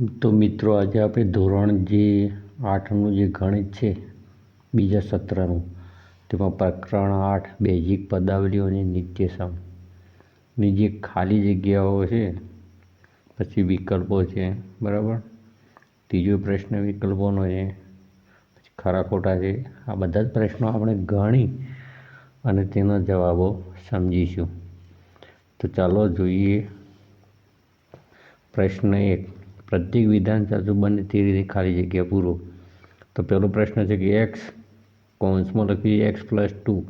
તો મિત્રો, આજે આપણે ધોરણ જે આઠનું જે ગણિત છે, બીજા સત્રનું, તેમાં પ્રકરણ આઠ બેઝિક પદાવલીઓ અને નિત્યસમની જે ખાલી જગ્યાઓ છે, પછી વિકલ્પો છે, બરાબર? ત્રીજો પ્રશ્ન વિકલ્પોનો છે, પછી ખરા ખોટા છે, આ બધા જ પ્રશ્નો આપણે ગણી અને તેના જવાબો સમજીશું. તો ચાલો જોઈએ પ્રશ્ન એક. પ્રત્યેક વિધાન સાચું બને તે રીતે ખાલી જગ્યા પૂરો. તો પહેલો પ્રશ્ન છે કે એક્સ કૌંસમાં લખીએ એક્સ પ્લસ ટુ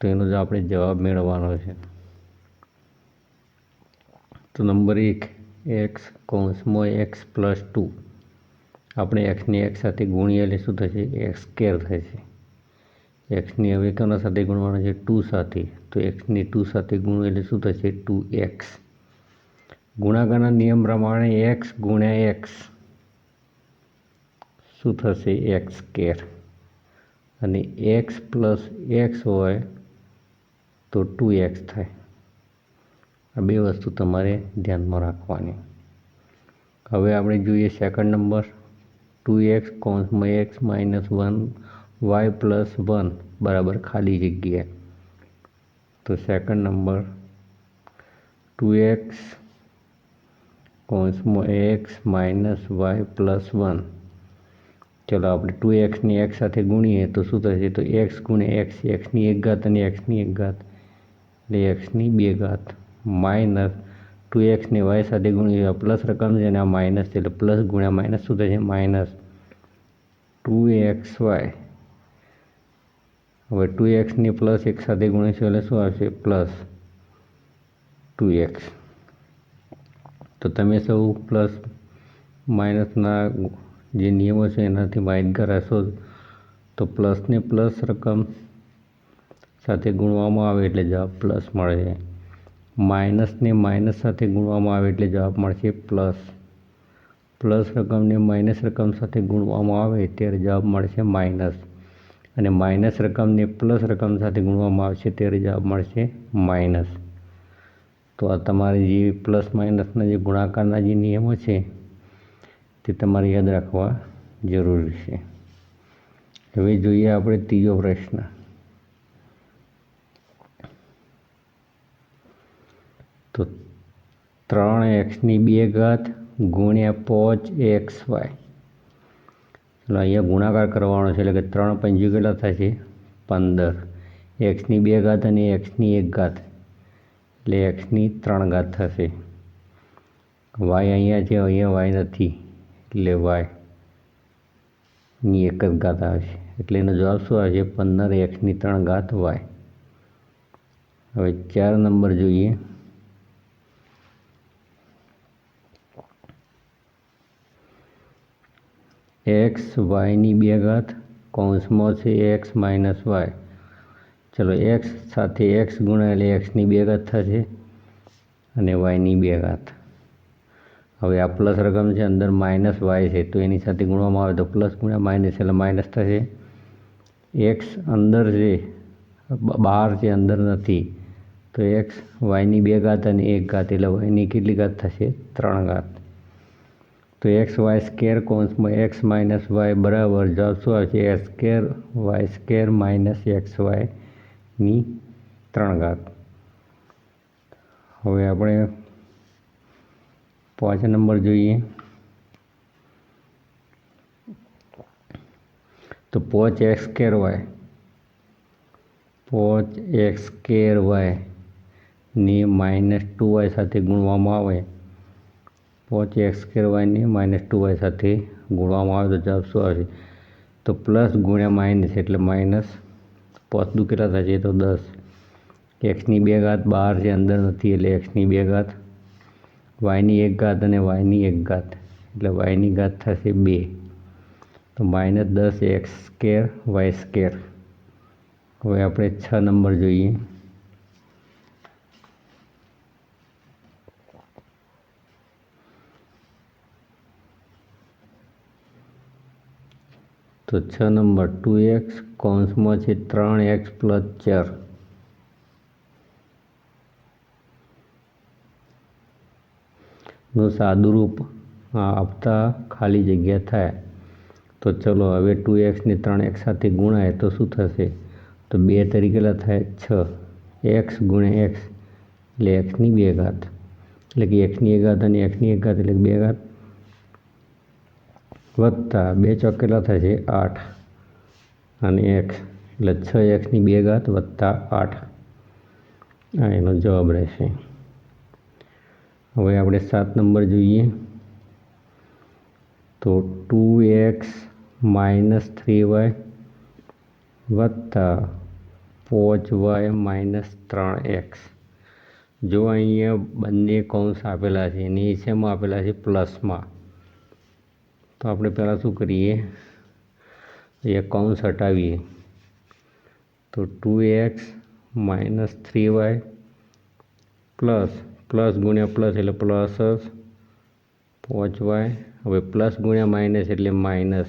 તો એનો જ આપણે જવાબ મેળવવાનો છે. તો નંબર એક એક્સ કૌંસમાં એક્સ પ્લસ ટુ આપણે એક્સને એક્સ સાથે ગુણીએ એટલે શું થશે? એક્સ સ્કેર થશે. એક્સની હવે કોના સાથે ગુણવાનો છે? ટુ સાથે. તો એક્સની ટુ સાથે ગુણવું એટલે શું થશે? ટુ એક્સ ગુણાકારના નિયમ પ્રમાણે એક્સ ગુણ્યા એક્સ શું થશે? એક્સ સ્કેર અને એક્સ પ્લસ એક્સ હોય તો ટુ એક્સ થાય. આ બે વસ્તુ તમારે ધ્યાનમાં રાખવાની. હવે આપણે જોઈએ second number two X કોન્સમાં X minus one Y plus one બરાબર ખાલી જગ્યા તો સેકન્ડ નંબર ટુ એક્સ કૌંસમાં X minus Y plus one. ચલો આપણે ટુ એક્સની એક્સ સાથે ગુણીએ તો શું થશે? તો એક્સ ગુણે એક્સ એક્સની એક ઘાત અને એક્સની એક ઘાત. એટલે એક્સની બે ઘાત માઇનસ ટુ એક્સને વાય સાથે ગુણીએ પ્લસ રકમ છે અને આ માઇનસ છે, એટલે પ્લસ ગુણ્યા માઇનસ શું થશે? Minus two X Y. હવે ટુ એક્સને પ્લસ એક સાથે ગુણીશું એટલે શું આવશે? Plus two X. તો તમે સૌ પ્લસ માઇનસના જે નિયમો છે એનાથી માહિતગાર હશો તો પ્લસને પ્લસ રકમ સાથે ગુણવામાં આવે એટલે જવાબ પ્લસ મળે. છે માઇનસને માઇનસ સાથે ગુણવામાં આવે એટલે જવાબ મળશે પ્લસ. પ્લસ રકમને માઇનસ રકમ સાથે ગુણવામાં આવે ત્યારે જવાબ મળશે માઇનસ. અને માઇનસ રકમને પ્લસ રકમ સાથે ગુણવામાં આવશે ત્યારે જવાબ મળશે માઇનસ. તો આ તમારે જે પ્લસ માઇનસના જે ગુણાકારના જે નિયમો છે, તે તમારે યાદ રાખવા જરૂરી છે. હવે જોઈએ આપણે ત્રીજો પ્રશ્ન. તો ત્રણ એક્સની બે ઘાત ગુણ્યા પાંચ એક્સ વાય એટલે અહીંયા ગુણાકાર કરવાનો છે, એટલે કે ત્રણ પંજી કેટલા થશે પંદર. એક્સની બે ઘાત અને એક્સની એક ઘાત. એટલે એક્સની ત્રણ ઘાત થશે. વાય અહીંયા છે, અહીંયા વાય નથી. એટલે વાયની એક જ ઘાત આવશે. એટલે એનો જવાબ શું આવશે? પંદર એક્સની ત્રણ ઘાત વાય. હવે ચાર નંબર જોઈએ. એક્સ વાયની બે ઘાત કૌંસમાં છે એક્સ માઇનસ વાય. ચલો એક્સ સાથે એક્સ ગુણાયેલ એક્સની બે ઘાત થશે અને વાયની બે ઘાત. હવે આ પ્લસ રકમ છે, અંદર માઇનસ વાય છે, તો એની સાથે ગુણવામાં આવે તો પ્લસ ગુણ્યા માઇનસ એટલે માઇનસ થશે. એક્સ અંદર છે બહાર છે, અંદર નથી. તો એક્સ વાયની બે ઘાત અને એક ઘાત એટલે વાયની કેટલી ઘાત થશે? ત્રણ ઘાત. તો એક્સ વાય સ્કેર કોન્સમાં એક્સ માઇનસ વાય બરાબર, જવાબ શું આવશે? X square y square minus x વાયની ત્રણ ઘાત. હવે આપણે પાંચ નંબર જોઈએ. તો પોચ એક્સ સ્કેર વાય. પોચ એક્સ સ્કેર વાય ને માઇનસ ટુ વાય સાથે ગુણવામાં આવે. પોચ એક્સ સ્કેર વાયને માઇનસ ટુ વાય સાથે ગુણવામાં આવે તો જવાબ શું આવશે? તો પ્લસ ગુણ્યા માઇનસ એટલે માઇનસ પોચ દુકેલા થશે તો દસ. એક્સની બે ઘાત બહાર છે, અંદર નથી, એટલે એક્સની બે ઘાત. વાયની એક ઘાત અને વાયની એક ઘાત. એટલે વાયની ઘાત થશે બે. તો માઇનસ દસ એક્સ સ્કેર વાય સ્કેર હવે આપણે છ નંબર જોઈએ. તો છ નંબર, ટુ એક્સ કૌંસમાં છે, ત્રણ એક્સ પ્લસ ચાર. નું સાદુરૂપ આપતા ખાલી જગ્યા થાય. તો ચલો, હવે ટુ એક્સને ત્રણ એક્સ સાથે ગુણાય તો શું થશે? તો બે તરીકેલા થાય છ. એક્સ ગુણ્યા એક્સ એટલે એક્સની બે ઘાત. એટલે કે એક્સની એક ઘાત અને એક્સની એક ઘાત એટલે બે ઘાત. વત્તા બે ચોક કેટલા થાય છે, આઠ. અને એક્સ એટલે છ એક્સની બે ઘાત વત્તા આઠ. આ એનો જવાબ રહેશે. હવે આપણે સાત નંબર જોઈએ. તો two X minus three Y વત્તા પોચ વાય માઇનસ ત્રણ એક્સ. જો અહીંયા બંને કૌંસ આપેલા છે નીચેમાં આપેલા છે, પ્લસમાં. તો આપણે પહેલાં શું કરીએ? એ કૌંસ હટાવીએ. તો two X minus three Y plus plus ગુણ્યા પ્લસ એટલે પ્લસ જ પાંચ વાય હવે પ્લસ ગુણ્યા માઇનસ એટલે માઇનસ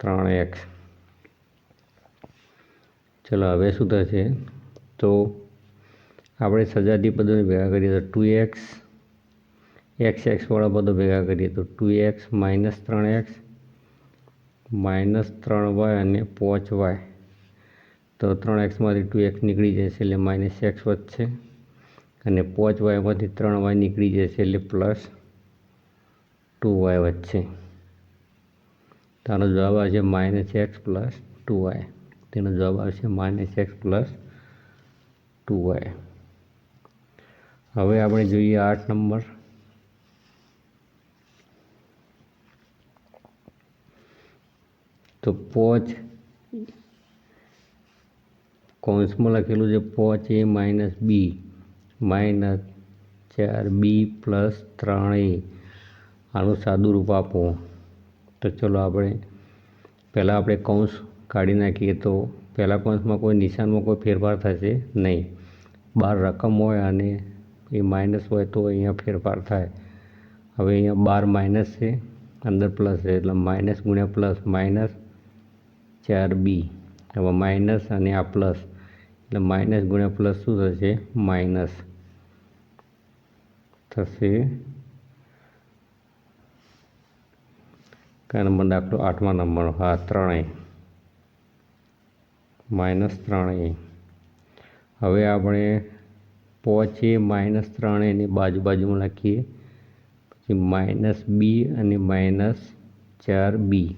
ત્રણ એક્સ ચલો, હવે શું થશે? તો આપણે સજાતી પદોને ભેગા કરીએ તો ટુ એક્સ એક્સ એક્સવાળા પદો ભેગા કરીએ તો ટુ એક્સ માઇનસ ત્રણ એક્સ માઇનસ ત્રણ વાય અને પાંચ વાય તો ત્રણ એક્સમાંથી ટુ એક્સ નીકળી જશે એટલે માઇનસ એક્સ વધશે અને પાંચ વાયમાંથી ત્રણ વાય નીકળી જશે એટલે પ્લસ ટુ વાય વધશે. તારો જવાબ આવશે minus X plus two Y તેનો જવાબ આવશે minus X plus two Y હવે આપણે જોઈએ આઠ નંબર. તો પોચ. કૌંસમાં લખેલું છે પોચ એ માઇનસ બી. માઇનસ ચાર બી પ્લસ ત્રણ એ. આનું સાદું રૂપ આપો. તો ચલો આપણે પહેલાં આપણે કૌંસ કાઢી નાખીએ તો પહેલાં કૌંસમાં કોઈ નિશાનમાં કોઈ ફેરફાર થશે નહીં. બાર રકમ હોય અને એ માઇનસ હોય તો અહીંયા ફેરફાર થાય. હવે અહીંયા બાર માઇનસ છે, અંદર પ્લસ છે, એટલે માઇનસ ગુણ્યા પ્લસ માઇનસ ચાર બી હવે માઇનસ અને આ પ્લસ એટલે માઇનસ ગુણ્યા પ્લસ શું થશે? માઇનસ થશે. કયા નંબર દાખલો? આઠમા નંબર. હા, ત્રણેય. માઇનસ ત્રણેય. હવે આપણે પહોંચીએ માઇનસ ત્રણેયની બાજુ બાજુમાં લખીએ. પછી માઇનસ બી અને માઇનસ ચાર બી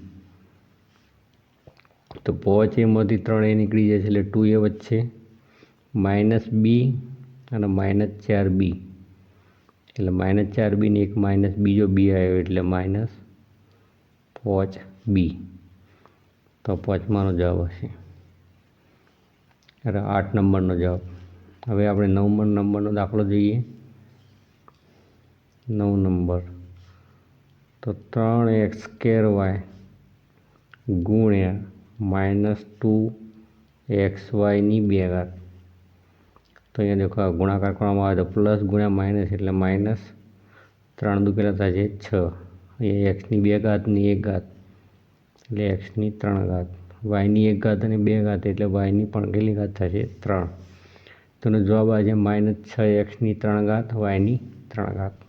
તો પહોંચીમાંથી ત્રણ એ નીકળી જાય છે એટલે ટુ એ વચ્ચે. માઇનસ બી અને માઇનસ ચાર બી. એટલે માઇનસ ચાર બીને એક માઇનસ બીજો બી આવ્યો એટલે માઇનસ પોચ બી. તો પાંચમાનો જવાબ હશે. અરે આઠ નંબરનો જવાબ. હવે આપણે નવ નંબરનો દાખલો જોઈએ. નવ નંબર. તો ત્રણ એક્સ સ્કેર વાય ગુણ્યા માઇનસ ટુ એક્સ વાયની બે ઘાત. તો અહીંયા દેખો આ ગુણાકાર કરવામાં આવે તો પ્લસ ગુણ્યા માઇનસ એટલે માઇનસ ત્રણ દુકેલા છે છ. અહીંયા એક્સની બે ઘાતની એક ઘાત. એટલે એક્સની ત્રણ ઘાત. વાયની એક ઘાત અને બે ઘાત એટલે વાયની પણ કેટલી ઘાત થશે ત્રણ. તેનો જવાબ આવે છે માઇનસ છ એક્સની ત્રણ ઘાત વાયની ત્રણ ઘાત.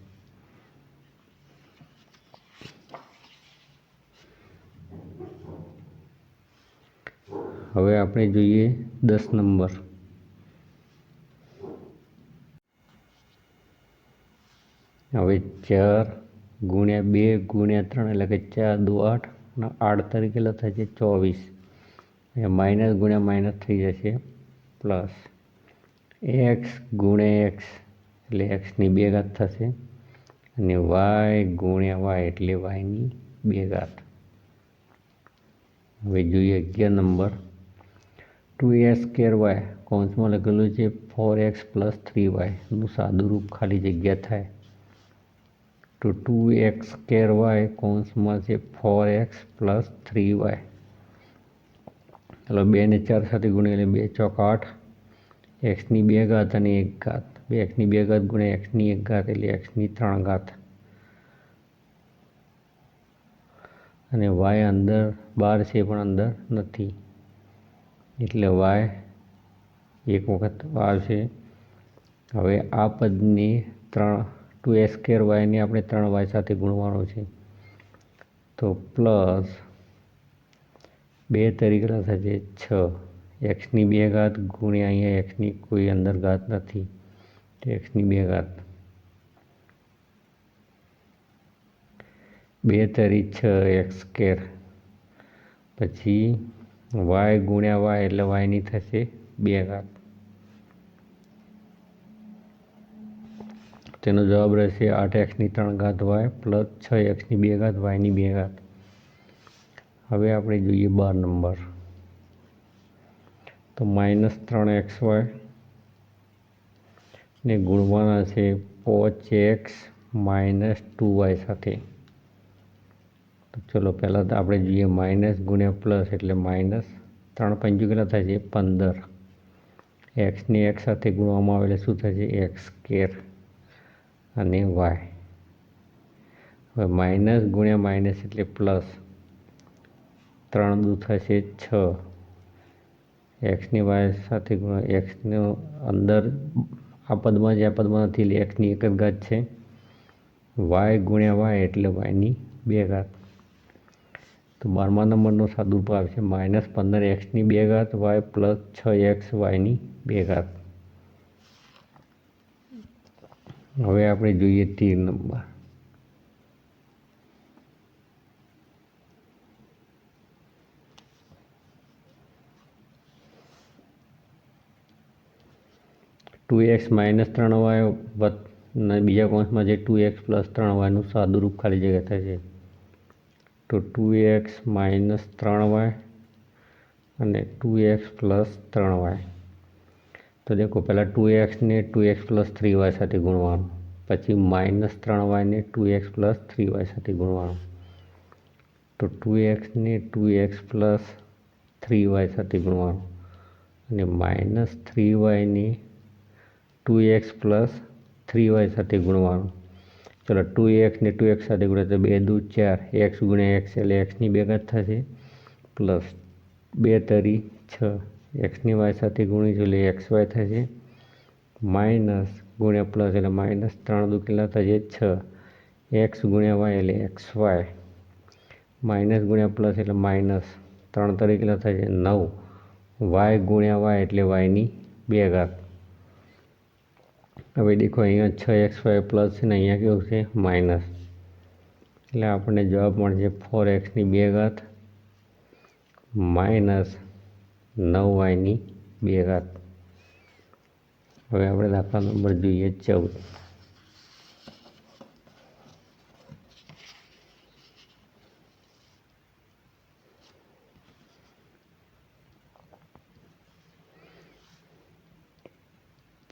હવે આપણે જોઈએ દસ નંબર. હવે ચાર ગુણ્યા બે ગુણ્યા ત્રણ એટલે કે ચાર દુ આઠ અને આઠ તરીકે લખાય છે ચોવીસ. એ માઇનસ ગુણ્યા માઇનસ થઈ જશે. પ્લસ એક્સ ગુણ્યા એક્સ એટલે એક્સની બે ઘાત થશે. અને વાય ગુણ્યા વાય એટલે વાયની બે ઘાત. હવે જોઈએ અગિયાર number. Two X square Y કૌંસમાં લખેલું છે ફોર એક્સ પ્લસ થ્રી વાયનું સાદું રૂપ ખાલી જગ્યા થાય. તો ટુ એક્સ સ્કેર વાય કૌંસમાં છે four X plus three Y. ચાલો બે ને ચાર સાથે ગુણેલી બે ચોક આઠ. એક્સની બે ઘાત અને એક ઘાત. બે એક્સની બે ઘાત ગુણ્યા એક્સની એક ઘાત એટલે એક્સની ત્રણ ઘાત. અને વાય અંદર બાર છે પણ અંદર નથી. એટલે વાય એક વખત આવશે. હવે આ પદની ત્રણ ટુ એ સ્કેર વાયને આપણે ત્રણ વાય સાથે ગુણવાનો છે. તો પ્લસ બે તરીકે થશે છ. એક્સની બે ઘાત ગુણ્યા અહીંયા એક્સની કોઈ અંદર ઘાત નથી. તો એક્સની બે ઘાત. બે તરી છ એક્સ સ્કેર પછી વાય ગુણ્યા વાય એટલે વાયની થશે બે ઘાત. તેનો જવાબ રહેશે આઠ એક્સની ત્રણ ઘાત વાય પ્લસ છ એક્સની બે ઘાત, વાયની બે ઘાત. હવે આપણે જોઈએ બાર નંબર. તો માઇનસ ત્રણ એક્સ વાય ને ગુણવાના છે પોચ એક્સ માઇનસ ટુ વાય સાથે. ચલો, પહેલાં તો આપણે જોઈએ માઇનસ ગુણ્યા પ્લસ એટલે માઇનસ ત્રણ પંચું કેટલા થાય છે પંદર. એક્સની એક્સ સાથે ગુણવામાં આવે એટલે શું થશે એક્સ સ્કેર અને વાય. હવે માઇનસ ગુણ્યા માઇનસ એટલે પ્લસ ત્રણ દુ થશે છ એક્સની વાય સાથે ગુણ એક્સનો અંદર આ પદમાં જે આ પદમાં નથી, એટલે એક્સની એક જ ઘાત છે. વાય ગુણ્યા વાય એટલે વાયની બે ઘાત. તો બારમા નંબરનો સાદુરૂપ છે, માઇનસ પંદર એક્સની બે ઘાત, વાય પ્લસ છ એક્સ વાયની બે ઘાત. હવે આપણે જોઈએ તેર નંબર. ટુ એક્સ માઇનસ ત્રણ વાય બીજા કોન્સમાં જે ટુ એક્સ પ્લસ ત્રણ વાયનું સાદુરૂપ ખાલી જગ્યા થશે તો ટુ એક્સ માઇનસ ત્રણ વાય અને ટુ એક્સ પ્લસ ત્રણ વાય. તો દેખો, પહેલાં two એક્સને two X plus three Y સાથે ગુણવાનું, પછી માઇનસ ત્રણ વાયને two X plus three Y સાથે ગુણવાનું. તો two એક્સને two X plus three Y સાથે ગુણવાનું અને minus three વાયને two X plus three Y સાથે ગુણવાનું. ચલો ટુ એક્સ ને ટુ એક્સ સાથે ગુણ્યા તો બે દૂ ચાર એક્સ ગુણ્યા એક્સ એટલે એક્સની બે ઘાત થશે. પ્લસ બે તરી છ એક્સની વાય સાથે ગુણી એટલે એક્સ વાય થશે. માઇનસ ગુણ્યા પ્લસ એટલે માઇનસ ત્રણ દુ કેટલા થશે? છ. એક્સ ગુણ્યા વાય એટલે એક્સ વાય માઇનસ ગુણ્યા પ્લસ એટલે માઇનસ ત્રણ તરી કેટલા થશે? નવ. વાય ગુણ્યા વાય એટલે વાયની બે ઘાત. હવે દેખો અહીંયા છ એક્સ વાય પ્લસ છે ને અહીંયા કેવું છે? માઇનસ. એટલે આપણને જવાબ મળશે ફોર એક્સની બે ઘાત માઇનસ નવ વાયની બે ઘાત. હવે આપણે દાખલા નંબર જોઈએ ચૌદ.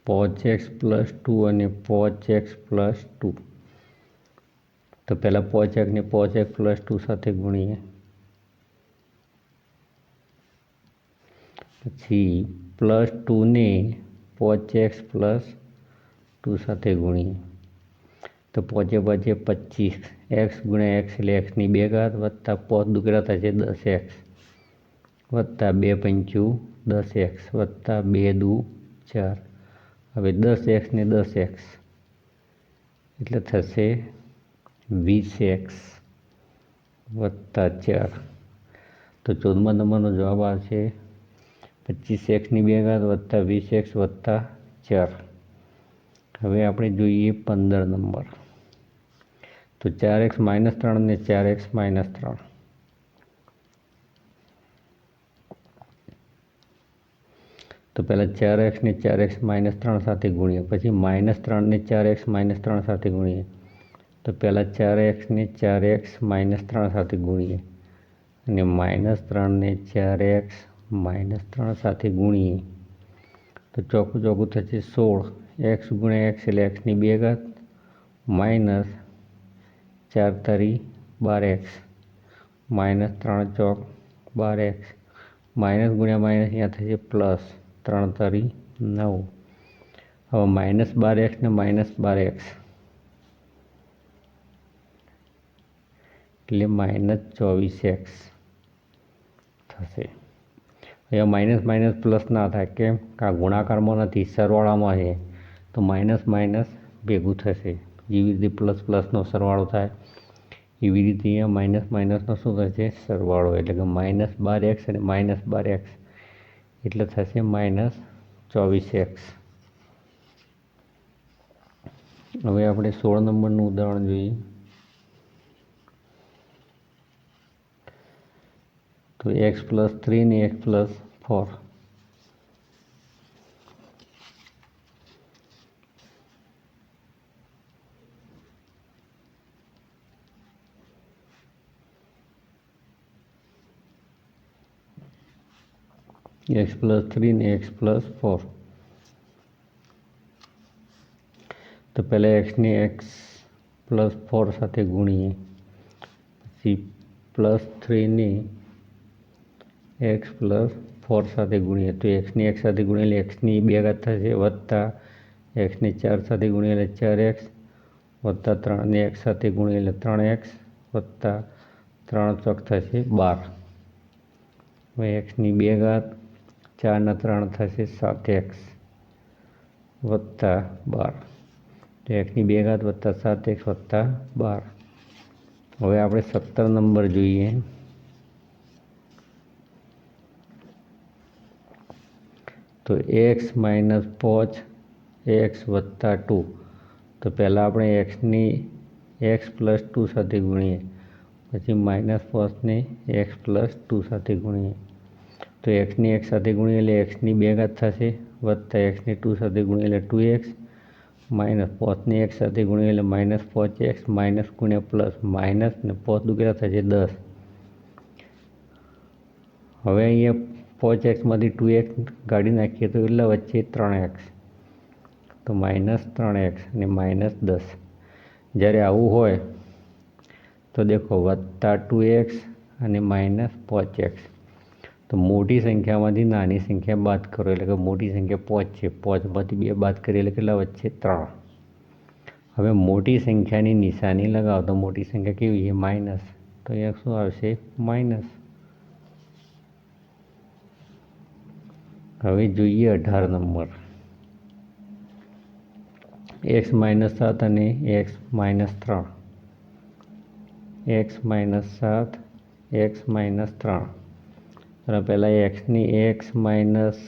પોચ એક્સ પ્લસ ટુ અને પોચ એક્સ પ્લસ ટુ તો પહેલાં પોચ એક્સને પોચ એક્સ પ્લસ ટુ સાથે ગુણીએ પછી પ્લસ ટુને પોચ એક્સ પ્લસ ટુ સાથે ગુણીએ તો પોચે પોચે પચીસ એક્સ ગુણ્યા એક્સ એટલે એક્સની બે ઘાત વત્તા પોચ દુકડા થશે દસ એક્સ વત્તા બે પંચું દસ એક્સ વત્તા બે દુ ચાર હવે દસ એક્સ ને દસ એક્સ. એટલે થશે વીસ એક્સ વત્તા ચાર. તો ચૌદમા નંબરનો જવાબ આવશે પચીસ એક્સની બે ઘાત વત્તા વીસ એક્સ વત્તા ચાર. હવે આપણે જોઈએ પંદર નંબર. તો ચાર એક્સ માઇનસ ત્રણ ને ચાર એક્સ માઇનસ ત્રણ. તો પહેલાં ચાર એક્સને ચાર એક્સ માઇનસ ત્રણ સાથે ગુણીએ, પછી માઇનસ ત્રણને ચાર એક્સ માઇનસ ત્રણ સાથે ગુણીએ. તો પહેલાં ચાર એક્સને ચાર એક્સ માઇનસ ત્રણ સાથે ગુણીએ અને માઇનસ ત્રણને ચાર એક્સ માઇનસ ત્રણ સાથે ગુણીએ. તો ચોખ્ખું ચોખ્ખું થશે સોળ. એક્સ ગુણ્યા એક્સ એટલે એક્સની બે ઘાત માઇનસ ચાર તરી બાર એક્સ. માઇનસ ત્રણ ચોક બાર એક્સ. માઇનસ ગુણ્યા માઇનસ અહીંયા થશે પ્લસ. ત્રણ તરી નવ. હવે માઇનસ બાર એક્સ ને માઇનસ બાર એક્સ એટલે માઇનસ ચોવીસ એક્સ થશે. અહીંયા માઇનસ માઇનસ પ્લસ ના થાય. કેમ? કે આ ગુણાકારમાં નથી સરવાળામાં છે. તો માઇનસ માઇનસ ભેગું થશે. જેવી રીતે પ્લસ પ્લસનો સરવાળો થાય. એવી રીતે અહીંયા માઇનસ માઇનસનો શું થશે? સરવાળો. એટલે કે માઇનસ બાર એક્સ અને માઇનસ બાર એક્સ એટલે થશે માઇનસ ચોવીસ એક્સ. હવે આપણે સોળ નંબરનું ઉદાહરણ જોઈએ. તો એક્સ પ્લસ થ્રી ને X plus four. X plus three ને એક્સ પ્લસ ફોર તો પહેલાં એક્સને એક્સ પ્લસ ફોર સાથે ગુણીએ. પછી પ્લસ થ્રીને એક્સ પ્લસ ફોર સાથે ગુણીએ. તો એક્સની એક્સ સાથે ગુણેલી એક્સની બે ઘાત થશે. વત્તા એક્સને ચાર સાથે ગુણેલા ચાર એક્સ વત્તા ત્રણને એક્સ સાથે ગુણેલા ત્રણ એક્સ વત્તા ત્રણ ચોક થશે બાર. હવે એક્સની બે ઘાત ચારના ત્રણ થશે સાત એક્સ વત્તા બાર. તો એક્સની બે ઘાત વત્તા સાત એક્સ વત્તા બાર. હવે આપણે સત્તર નંબર જોઈએ. તો એક્સ માઇનસ પાંચ એક્સ વત્તા ટુ. તો પહેલાં આપણે એક્સની એક્સ પ્લસ ટુ સાથે ગુણીએ. પછી માઇનસ પાંચને એક્સ પ્લસ ટુ સાથે ગુણીએ. તો એક્સની એક સાથે ગુણીએ એટલે એક્સની બે ઘાત થશે. વત્તા એક્સની ટુ સાથે ગુણીએ એટલે ટુ એક્સ માઇનસ પાંચની એક્સ સાથે ગુણીએ એટલે માઇનસ પાંચ એક્સ માઇનસ ગુણ્યા પ્લસ માઇનસ ને પાંચ દુકેલા થશે દસ. હવે અહીંયા પાંચ એક્સમાંથી ટુ એક્સ કાઢી નાખીએ તો એટલા વચ્ચે ત્રણ એક્સ તો માઇનસ ત્રણ એક્સ અને માઇનસ દસ. જ્યારે આવું હોય તો દેખો વત્તા ટુ એક્સ અને માઇનસ પાંચ એક્સ તો મોટી સંખ્યામાંથી નાની સંખ્યા બાદ કરો, એટલે કે મોટી સંખ્યા પાંચ છે. પાંચમાંથી બે બાદ કરીએ એટલે કેટલા વચ્ચે ત્રણ. હવે મોટી સંખ્યાની નિશાની લગાવો, તો મોટી સંખ્યા કેવી છે? માઇનસ. તો અહીંયા શું આવશે? માઇનસ. હવે જોઈએ અઢાર નંબર. એક્સ માઇનસ સાત અને એક્સ માઇનસ ત્રણ. એક્સ માઇનસ સાત, એક્સ માઇનસ ત્રણ. પહેલાં એક્સની એક્સ માઇનસ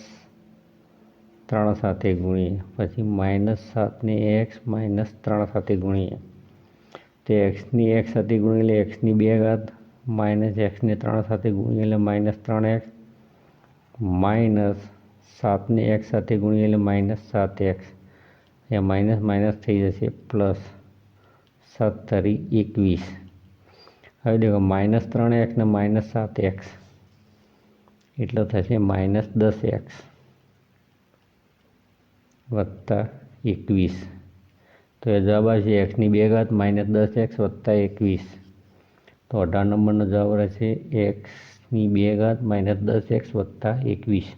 ત્રણ સાથે ગુણીએ, પછી માઇનસ સાતને એક્સ માઇનસ ત્રણ સાથે ગુણીએ. તો એક્સની એક્સ સાથે ગુણીએ એટલે એક્સની બે ઘાત માઇનસ એક્સને ત્રણ સાથે ગુણીએ એટલે માઇનસ ત્રણ એક્સ માઇનસ સાતને એક્સ સાથે ગુણીએ એટલે માઇનસ સાત એક્સ એ માઇનસ માઇનસ થઈ જશે, પ્લસ સાત તારી એકવીસ. હવે દેખો માઇનસ ત્રણ એક્સ ને માઇનસ સાત એક્સ એટલો થશે માઇનસ દસ એક્સ વત્તા એકવીસ. તો એ જવાબ આવશે એક્સની બે ઘાત માઇનસ દસ એક્સ વત્તા એકવીસ. તો અઢાર નંબરનો જવાબ રહેશે એક્સની બે ઘાત માઇનસ દસ એક્સ વત્તા એકવીસ.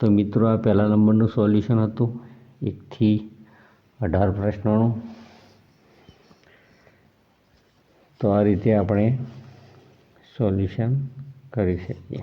તો મિત્રો, આ પહેલા નંબરનું સોલ્યુશન હતું એકથી અઢાર પ્રશ્નોનું. તો આ રીતે આપણે સોલ્યુશન કરી શકીએ.